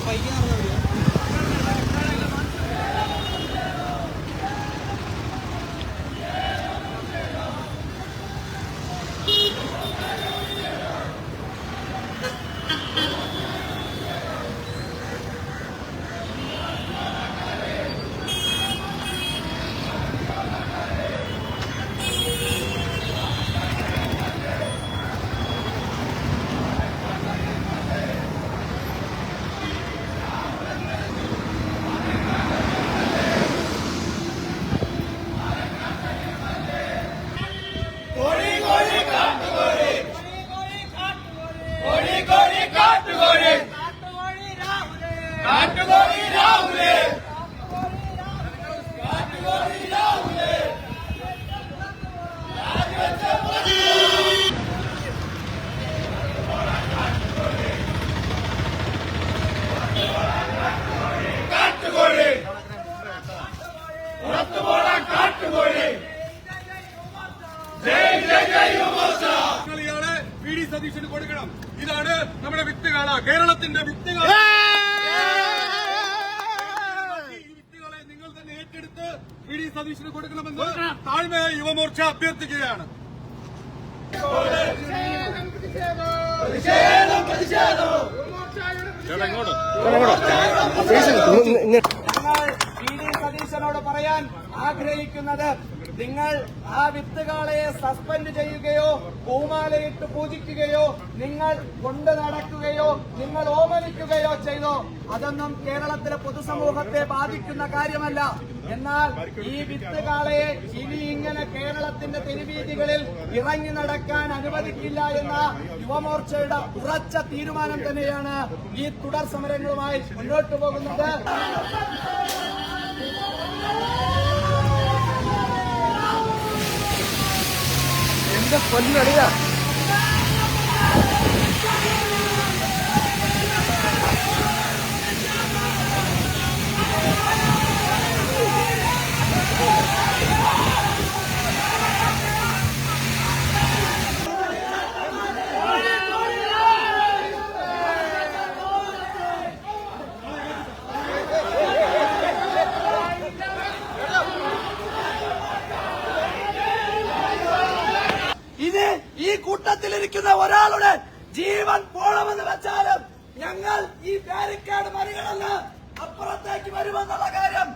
പൈക്ക് നടന്നവര് സതീശന് കൊടുക്കണം. ഇതാണ് നമ്മുടെ വിത്തുകാല കേരളത്തിന്റെ വിത്തുകളെ. നിങ്ങൾ തന്നെ ഏറ്റെടുത്ത് വി ഡി സതീശന് കൊടുക്കണമെന്ന് താഴ്മയായ യുവമോർച്ച അഭ്യർത്ഥിക്കുകയാണ്. ഞങ്ങൾ വി ഡി സതീശനോട് പറയാൻ ആഗ്രഹിക്കുന്നത് നിങ്ങൾ ആ വിത്തുകാളയെ സസ്പെൻഡ് ചെയ്യുകയോ പൂമാലയിട്ട് പൂജിക്കുകയോ നിങ്ങൾ കൊണ്ടു നടക്കുകയോ നിങ്ങൾ ഓമനിക്കുകയോ ചെയ്തോ അതൊന്നും കേരളത്തിലെ പൊതുസമൂഹത്തെ ബാധിക്കുന്ന കാര്യമല്ല. എന്നാൽ ഈ വിത്തുകാളയെ ഇനി ഇങ്ങനെ കേരളത്തിന്റെ തെരുവീതികളിൽ ഇറങ്ങി നടക്കാൻ അനുവദിക്കില്ല എന്ന യുവമോർച്ചയുടെ ഉറച്ച തീരുമാനം തന്നെയാണ് ഈ തുടർ സമരങ്ങളുമായി മുന്നോട്ടു പോകുന്നത്. பொருள் வழியா കൂട്ടത്തിലിരിക്കുന്ന ഒരാളുടെ ജീവൻ പോണമെന്ന് വെച്ചാലും ഞങ്ങൾ ഈ ബാരിക്കേഡ് മറികടന്ന് അപ്പുറത്തേക്ക് വരുമെന്നുള്ള കാര്യം